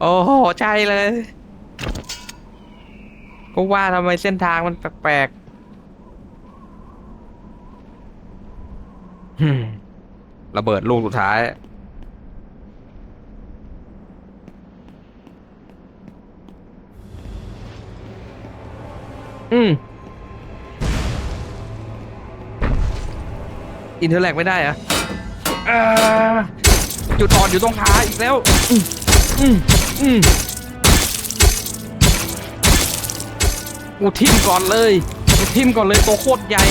โอ้โห ใช่เลย ก็ว่าทำไมเส้นทางมันแปลกๆฮึมระเบิดลูกสุดท้าย อืม อินเทอร์แลกไม่ได้เหรอะอ่าจุดอ่อนอยู่ตรงขาอีกแล้ว อืม อืมกูทิมก่อนเลยกูทิมก่อนเลยตัวโคตรใหญ่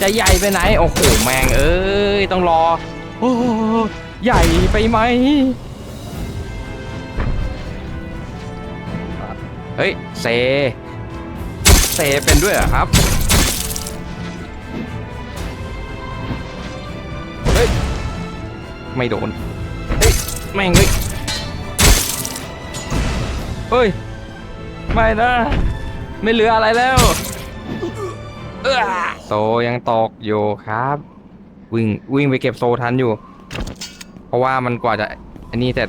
จะใหญ่ไปไหน โอ้โห แมงเอ้ย ต้องรอ โอ้ใหญ่ไปไหม เฮ้ย เซ เซเป็นด้วยเหรอครับ เฮ้ย ไม่โดน แม่งเฮ้ยเฮ้ย ไม่นะ ไม่เหลืออะไรแล้วเออโซยังตกอยู่ครับ วิ่งวิ่งไปเก็บโซทันอยู่ เพราะว่ามันกว่าจะอันนี้เสร็จ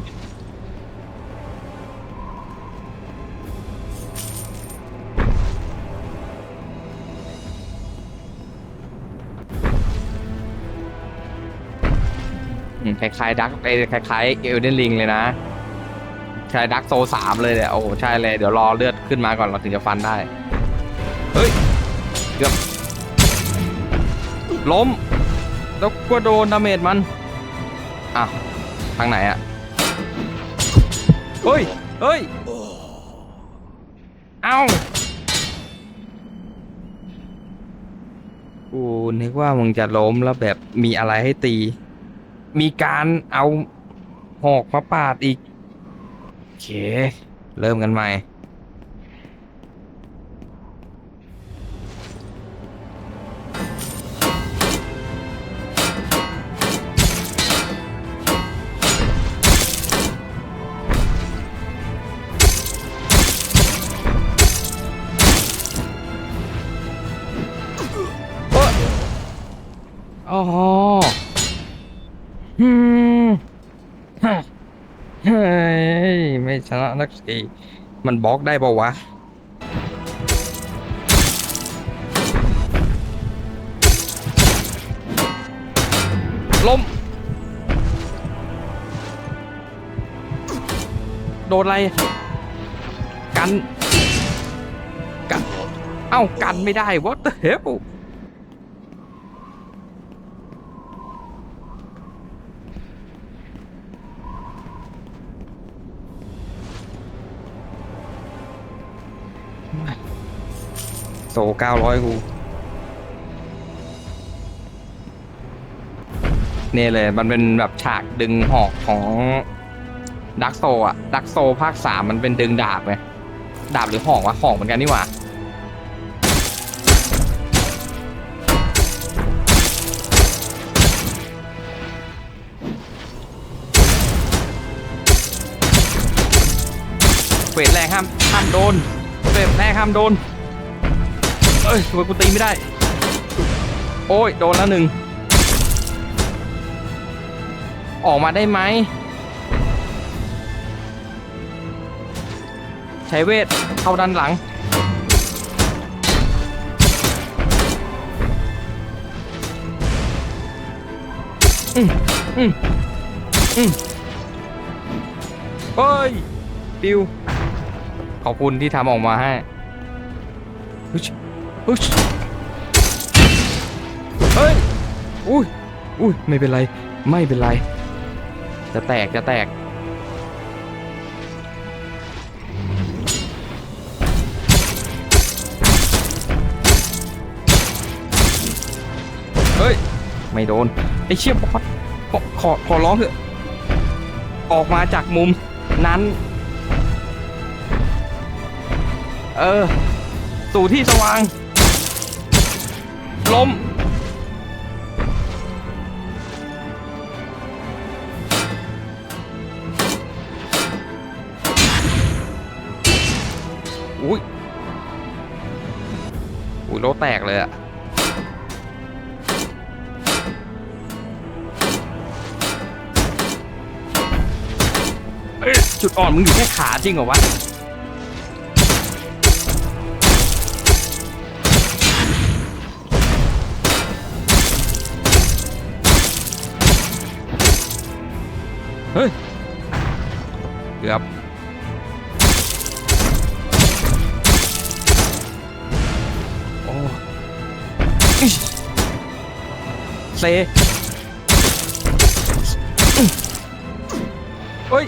คล้ายๆดักไอ้คล้ายๆเอลเดนลิงเลยนะใช่ดักโซสามเลยเนี่ยโอ้โหใช่เลยเดี๋ยวรอเลือดขึ้นมาก่อนเราถึงจะฟันได้ เฮ้ยเกือบล้ม แล้วก็โดนดาเมจมันอ้าวทางไหนอะเฮ้ย เฮ้ย เอ้ากูนึกว่ามึงจะล้มแล้วแบบมีอะไรให้ตี มีการเอาหอกมาปาดอีก โอเค เริ่มกันใหม่ เฮ้ยไม่ชนะนักสีมันบล็อกได้ปะวะ ล้ม โดนอะไร กัน กัน เอ้า กันไม่ได้ what the hell โซเก้าร้อยกูเนี่ยเลย มันเป็นแบบฉากดึงหอกของดักโซอะดักโซภาคสามมันเป็นดึงดาบไงดาบหรือหอกวะหอกเหมือนกันนี่หว่าเวทแรงห้ามห้ามโดนเวทแรงห้ามโดน อ้ยทำไมกูตีไม่ได้ โอ้ย โดนแล้วหนึ่ง ออกมาได้ไหม ใช้เวท เข้าด้านหลัง อืมอืมอืมเฮ้ย ปิว ขอบคุณที่ทำออกมาให้ ฮึชฮึชเฮ้ยอุ้ยอุ้ยไม่เป็นไร ไม่เป็นไร จะแตกจะแตก เฮ้ย ไม่โดน ไอเชี่ยบอสขอขอร้องเถอะ ออกมาจากมุมนั้น เออ สู่ที่สว่าง ล้มอุ้ย อุ้ยโลแตกเลยอะจุดอ่อนมึงอยู่แค่ขาจริงเหรอวะ เฮ้ย เกือบ โอ้เซเฮ้ย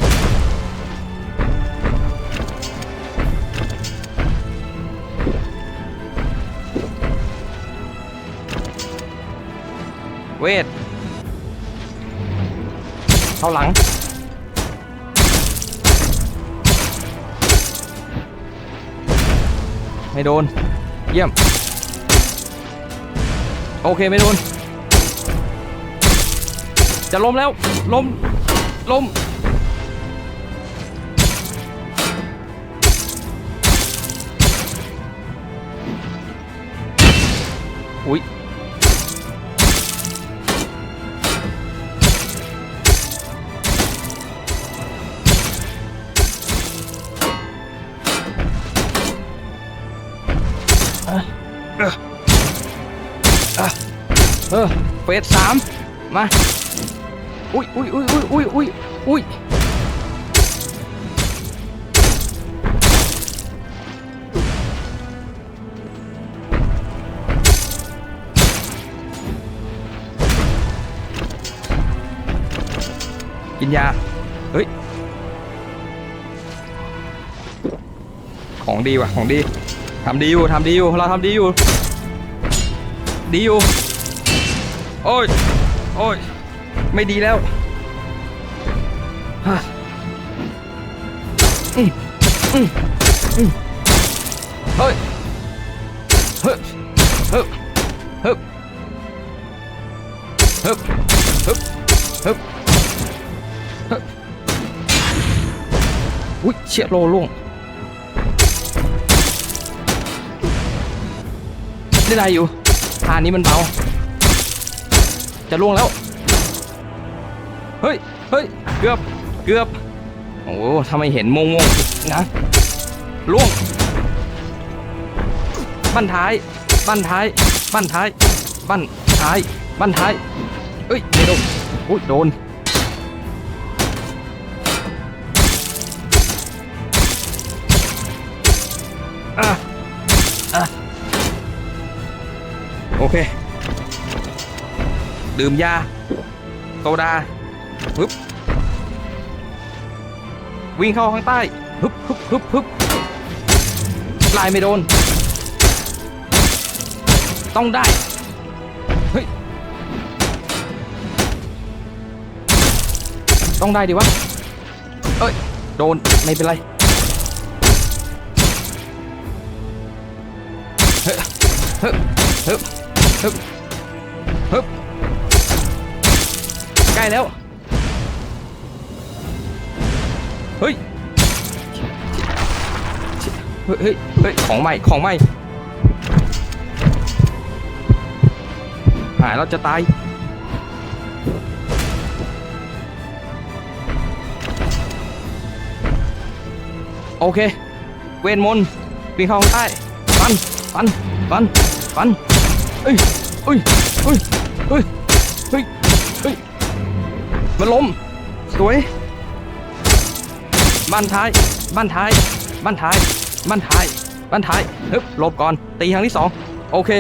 เวท เข้าหลัง ไม่โดน เยี่ยม โอเคไม่โดน จะล้มแล้ว ล้ม ล้ม เฟสสามมาอุ้ยอุ้ยอุ้ยอุ้ยอุ้ยอุ้ยอุ้ยกินยา เฮ้ย ของดีว่ะ ของดี ทำดีอยู่ ทำดีอยู่ เราทำดีอยู่ ดีอยู่ โอ้ย โอ้ย ไม่ดีแล้วฮะอืมอืมอืมเฮ้ยฮ้ยเฮ้ยเฮ้ยเฮ้ยเฮ้ยเฮ้ยเฮ้ยอุ้ยเชี่ยโลล่วงได้ไรอยู่ทานนี้มันเบา จะล่วงแล้ว เฮ้ย เฮ้ย เกือบ เกือบ โอ้ทำไมเห็นมงงนะล่วง บั้นท้าย บั้นท้าย บั้นท้าย บั้นท้าย บั้นท้าย เอ้ยไม่โดนอุ้ยโดน อะ อะ โอเค ดื่มยาโซดาฮึบวิ่งเข้าข้างใต้ฮึบฮึบฮึบฮึบลายไม่โดน ต้องได้ เฮ้ย ต้องได้ดิวะ เอ้ย โดน ไม่เป็นไรเฮ้ยฮึบฮึบฮึบฮึบ ใกล้แล้ว เฮ้ย เฮ้ย เฮ้ย ของใหม่ ของใหม่ หายแล้วจะตาย โอเค เวนมนต์วิ่งเข้าข้างใต้ฟัน ฟัน ฟัน ฟันเอ้ยเอ้ยเอ้ยเอ้ยเฮ้ยเฮ้ย มันล้มสวย บ้านท้าย บ้านท้าย บ้านท้าย บ้านท้าย บ้านท้ายฮึบหลบก่อน ตีครั้งที่สองโอเค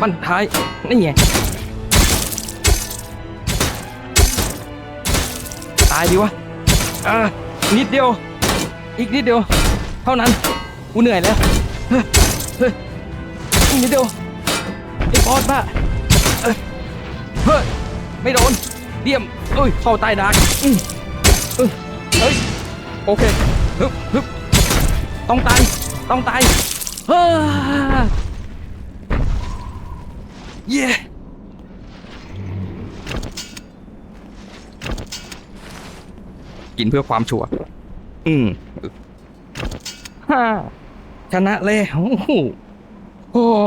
บ้านท้าย นี่ไง ตายดีวะอ่านิดเดียว อีกนิดเดียว เท่านั้น กูเหนื่อยแล้ว เฮ้ยเฮ้ยนิดเดียวไอ้บอสบ้าเฮ้ย ไม่โดน เดี่ยมเอ้ยเข้าใต้ดาร์กอืเอ้ยโอเคฮึบฮึบต้องตายต้องตายเฮ้ยเย้กินเพื่อความชัวร์อืมฮ่าชนะแล้วโอ้โห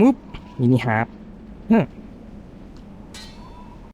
มุบมินิฮาร์ด